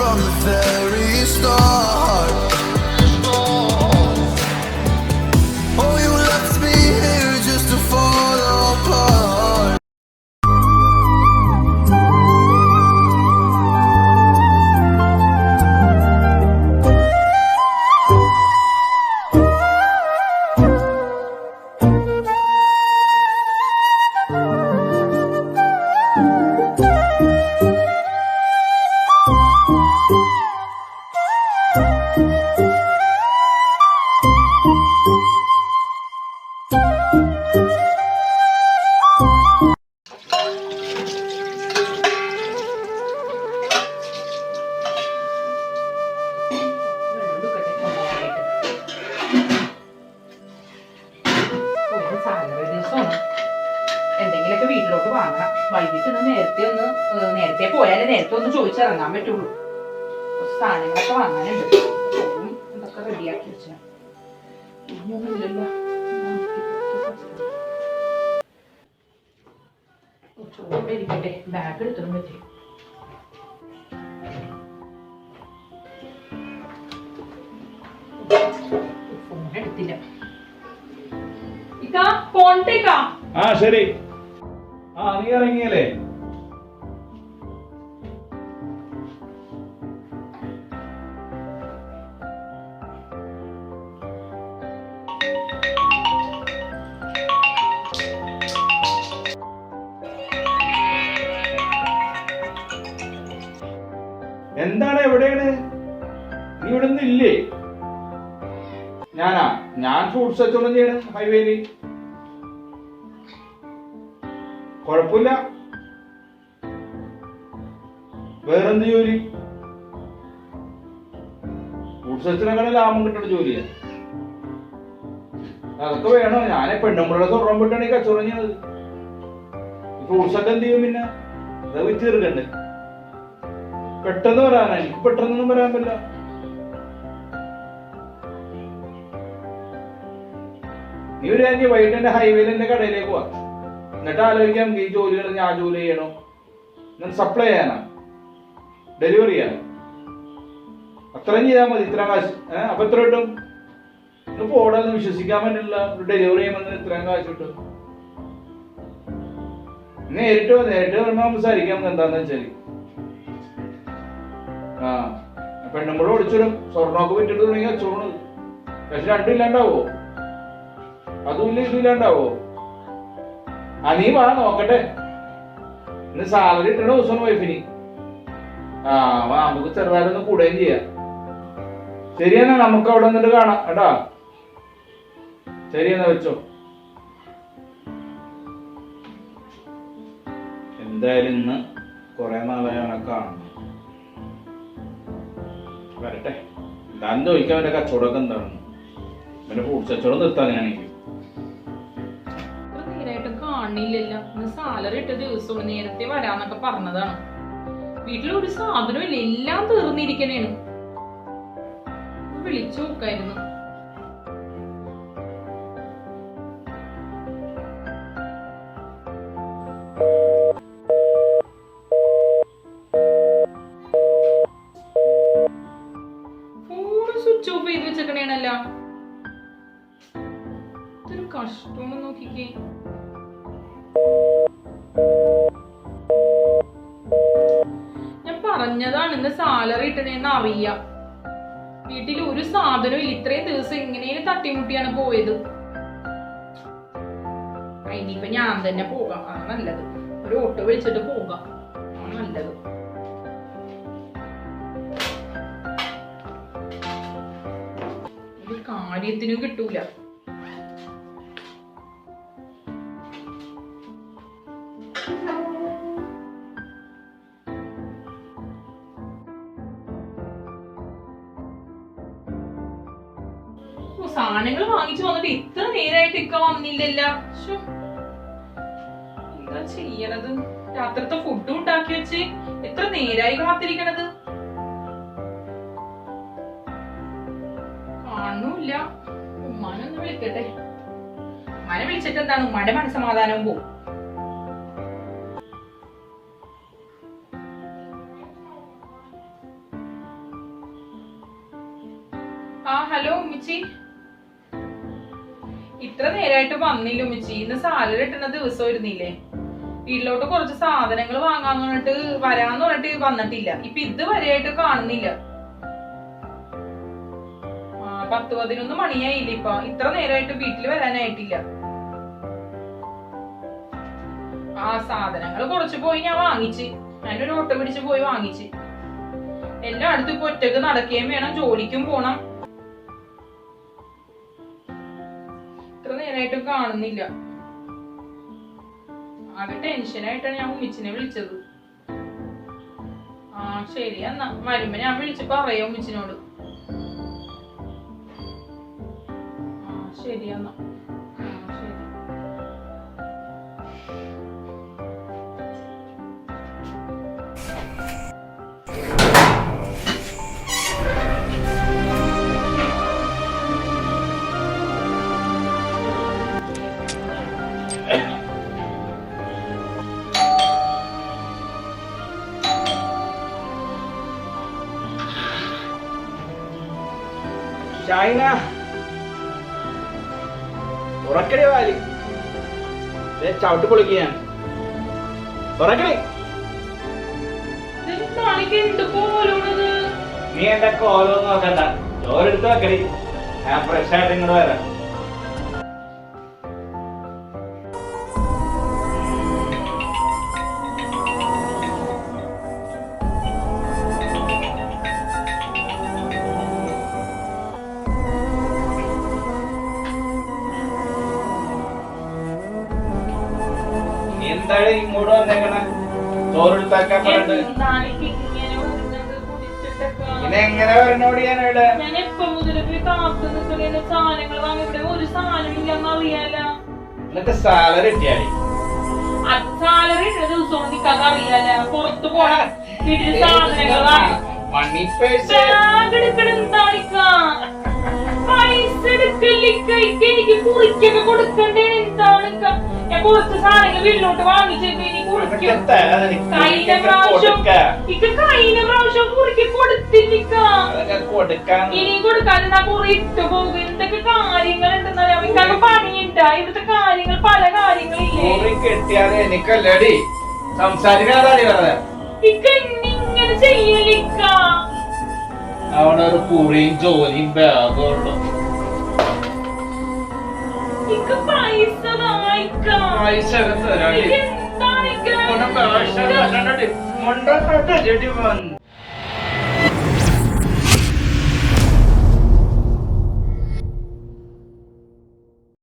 from the very എന്തെങ്കിലുമൊക്കെ വീട്ടിലോട്ട് വാങ്ങാം. വൈകിട്ട് ഒന്ന് നേരത്തെ ഒന്ന് നേരത്തെ പോയാലേ നേരത്തെ ഒന്ന് ചോദിച്ചിറങ്ങാൻ പറ്റുള്ളൂ. സാധനങ്ങളൊക്കെ വാങ്ങാനുണ്ട്. ഇതൊക്കെ റെഡിയാക്കി വെച്ചാൽ ഇനിയൊന്നുമില്ലല്ലോ ഞാൻ ഇതൊക്കെ ചോറ് ഇരിക്കട്ടെ. ബാഗ് എടുത്തിടും പറ്റി ഫോൺ എടുത്തില്ല. ഇക്ക ഫോണിട്ടേക്കാ ആ ശരി. ആ നീ ഇറങ്ങിയല്ലേ? എന്താണ് എവിടെയാണ്? നീ ഇവിടെ നിന്ന് ഇല്ലേ? ഞാനാ. ഞാൻ ഫ്രൂട്ട്സ് വെച്ചോളം ചെയ്യണം? ഹൈവേയിൽ കുഴപ്പമില്ല വേറെന്ത് ജോലി? ഫ്രൂട്ട്സ് കച്ചവടം ലാഭം കിട്ടുന്ന ജോലിയാ അതൊക്കെ വേണോ. ഞാനെ പെണ്ണുമ്പുള്ള സ്വർണം വിട്ടാണ് ഈ കച്ചവടം ചെയ്യണത് ഫ്രൂട്ട്സ് ഒക്കെ എന്ത് ചെയ്യും പിന്നെ? അത് വിറ്റ് തീർക്കണ്ടേ? പെട്ടെന്ന് പറയാനാ എനിക്ക് പെട്ടെന്നൊന്നും വരാൻ പറ്റില്ല. നീ ഒരു കാര്യം വൈകിട്ട് എന്റെ ഹൈവേയിൽ എന്റെ കടയിലേക്ക് പോവാ. എന്നിട്ട് ആലോചിക്കാം ഈ ജോലികൾ ഞാൻ ജോലി ചെയ്യണോ? ഞാൻ സപ്ലൈ ചെയ്യാനാ. ഡെലിവറി ചെയ്യാൻ അത്രയും ചെയ്താൽ മതി ഇത്ര കാശ്. ഏഹ് അപ്പൊ എത്ര കിട്ടും? ഇന്ന് പോടാന്ന് വിശ്വസിക്കാൻ പറ്റില്ല. ഡെലിവറി ചെയ്യുമ്പോൾ ഇത്രയും കാശ് കിട്ടും. നേരിട്ട് നേരിട്ട് വരുമ്പോ സംസാരിക്കാം എന്താന്ന് വെച്ചാൽ. ആ ഒളിച്ചിടും സ്വർണമൊക്കെ വിറ്റിട്ട് തുടങ്ങി ചൂണ് പക്ഷെ രണ്ടും ഇല്ലാണ്ടാവോ? അതും ഇല്ല ഇതും ഇല്ലാണ്ടാവോ? ആ നീ വാ നോക്കട്ടെ. ഇന്ന് സാലറി ഇട്ടണ ദിവസമാണ് വൈഫിന് ആ വാ നമുക്ക് ചെറുതായിട്ടൊന്ന് കൂടുകയും ചെയ്യാം. ശരിയെന്നാ നമുക്ക് അവിടെ നിന്നിട്ട് കാണാം കേട്ടാ? ശരിയെന്നാ വെച്ചോ. എന്തായാലും ഇന്ന് കുറെ നാളെ കാണാം വരട്ടെ. ഞാൻ ചോദിക്കാൻ അവന്റെ കച്ചവടമൊക്കെ എന്താണ് അവന്റെ കച്ചവടം നിർത്താനാണെങ്കിൽ ഇത്ര നേരായിട്ട് കാണില്ലല്ലോ. സാലറി ഇട്ട നേരത്തെ പറഞ്ഞതാണ്. വീട്ടിൽ ഒരു സാധനവും ഇല്ല. എല്ലാം തീർന്നിരിക്കണേണ്. വിളിച്ചു നോക്കായിരുന്നു. ഞാൻ പറഞ്ഞതാണ് ഇന്ന് സാലറി ഇട്ടണേന്ന് അറിയാം. വീട്ടിൽ ഒരു സാധനവും ഇത്രയും ദിവസം ഇങ്ങനെയും തട്ടിമുട്ടിയാണ് പോയത്. ഇനിയിപ്പൊ ഞാൻ തന്നെ പോകാം. ആ നല്ലത്. ഒരു ഓട്ടോ വിളിച്ചിട്ട് പോകാം. ആ നല്ലത്. കാര്യത്തിനും കിട്ടൂല. സാധനങ്ങൾ വാങ്ങിച്ചു വന്നിട്ട് ഇത്ര നേരായിട്ട് ഇക്ക വന്നില്ലല്ല. എന്താ ചെയ്യണത്? രാത്രിത്തെ ഫുഡും ഉണ്ടാക്കി വെച്ച് എത്ര നേരായി കാത്തിരിക്കണത്? കാണുന്നില്ല ഉമ്മാനൊന്ന് വിളിക്കട്ടെ. ഉമ്മാനെ വിളിച്ചിട്ട് എന്താണ്? ഉമ്മാന്റെ മനസ്സമാധാനം പോവും. ആ ഹലോ ഉമ്മച്ചി. ഇത്ര നേരായിട്ട് വന്നില്ല ഉമ്മച്ചി. ഇന്ന് സാലറി കിട്ടുന്ന ദിവസം വരുന്നില്ലേ വീട്ടിലോട്ട് കുറച്ച് സാധനങ്ങൾ വാങ്ങാന്ന് പറഞ്ഞിട്ട് വരാന്ന് പറഞ്ഞിട്ട് വന്നിട്ടില്ല. ഇപ്പൊ ഇത് വരെയായിട്ട് കാണുന്നില്ല പത്ത് പതിനൊന്ന് മണിയായില്ല ഇപ്പൊ. ഇത്ര നേരമായിട്ട് വീട്ടിൽ വരാനായിട്ടില്ല. ആ സാധനങ്ങൾ കുറച്ച് പോയി ഞാൻ വാങ്ങിച്ച്. ഞാനൊരു ഓട്ടോ പിടിച്ച് പോയി വാങ്ങിച്ച്. എല്ലായിടത്തും ഇപ്പൊ ഒറ്റയ്ക്ക് നടക്കുകയും വേണം ജോലിക്കും പോണം. ഇത്ര നേരമായിട്ടും കാണുന്നില്ല. ആകെ ടെൻഷനായിട്ടാണ് ഞാൻ ഉമ്മിച്ചിനെ വിളിച്ചത്. ആ ശരി എന്നാ. വരുമ്പോ ഞാൻ വിളിച്ച് പറയാം ഉമ്മിച്ചിനോട്. ആ ശരി എന്നാ. ഷായിന ഉറക്കടി വാലി ചവിട്ട് പൊളിക്കുകയാണ്. ഉറക്കടി. നീ എന്റെ കോലൊന്നും നോക്കണ്ട. ചോരെടുത്ത് വെക്കടി. ഞാൻ ഫ്രഷ് ആയിട്ട് ഇങ്ങോട്ട് വരാം. എന്താണ് ഇങ്ങോട്ട് വന്നേക്കണേ. കുടിച്ചിട്ടൊക്കെ പിന്നെ എങ്ങനെ വരണോടി ഞാൻ ഇവിടെ ഞാൻ എപ്പോ മുതലൊക്കെ കാത്തു നിൽക്കുന്ന സാധനങ്ങൾ വാങ്ങി ഇവിടെ? ഒരു സാധനം ഇല്ലെന്ന് അറിയാലോ നിനക്ക് സാലറി കിട്ടിയാടി അത് സാലറി ഇട്ട ദിവസം നിൽക്കാൻ അറിയാലോ. പുറത്ത് പോണം വീട്ടിൽ സാധനങ്ങൾ വാങ്ങി മണി പേഴ്സ് ബാഗ് എടുക്കണം എന്താണിക്കാ പൈസ എടുക്കല്ലിക്ക എനിക്ക് കുറിക്കൊക്കെ കൊടുക്കണ്ടേ? ഞാൻ കുറച്ച് സാധനങ്ങൾ വീട്ടിലോട്ട് വാങ്ങിച്ചിട്ട് ഇനി കുറിക്കും. കഴിഞ്ഞ പ്രാവശ്യം ഇക്ക കഴിഞ്ഞ പ്രാവശ്യം കുറിക്ക് കൊടുക്കാൻ ഇനി കൊടുക്കാതെ നാ കുറി ഇട്ടു പോകും. എന്തൊക്കെ കാര്യങ്ങൾ ഉണ്ടെന്നറിയാം ഇക്കൊക്കെ പണിയുണ്ട്. ഇവിടുത്തെ കാര്യങ്ങൾ പല കാര്യങ്ങളില്ലേ? കെട്ടിയാൽ എനിക്കല്ലടി. സംസാരിക്കാതാടി വെറുതെ. ഇക്ക ഇങ്ങനെ ചെയ്യലിക്ക? അവനൊരു കുറിയും ജോലിയും ബാഗും ഇക്ക പൈസ വാങ്ങിക്കാം പൈസ എന്താണ് ചെടി വന്ന്